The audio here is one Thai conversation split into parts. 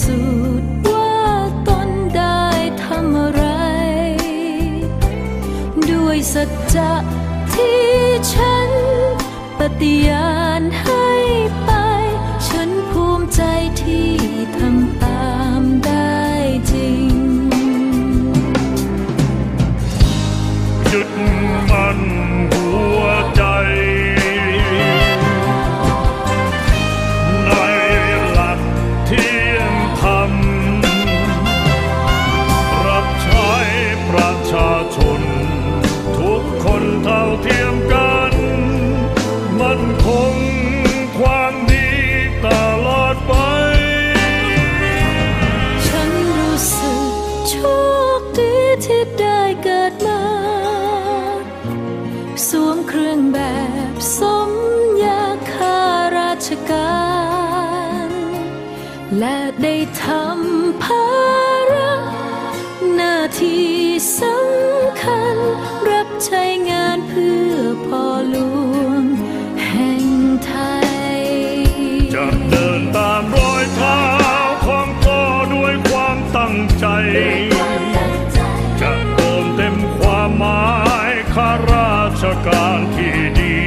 สูจน์ว่าตนได้ทำอะไร ด้วยสัจจะที่ฉันปฏิญา เท่าเทียมกัน มันคงความดีตลอดไป ฉันรู้สึกโชคดีที่ได้เกิดมาสวมเครื่องแบบสมยาข้าราชการ และได้ทำ สำคัญ รับใช้งานเพื่อพ่อหลวงแห่งไทย จะเดินตามรอยเท้าของพ่อด้วยความตั้งใจ จะเติมเต็มความหมายข้าราชการที่ดี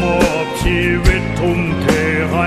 มอบชีวิตทุ่มเทให้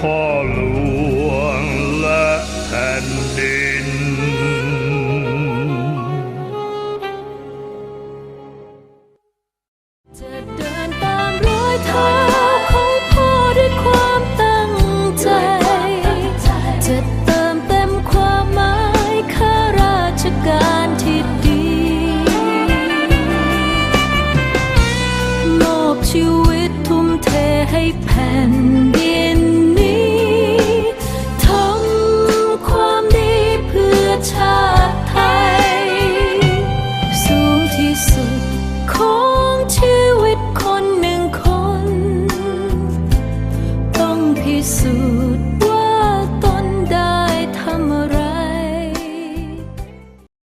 พ่อหลวงและแผ่นดิน จะเดินตามรอยเท้าของพ่อด้วยความตั้งใจ จะเติมเต็มความหมายข้าราชการที่ดี มอบชีวิตทุ่มเทให้แผ่น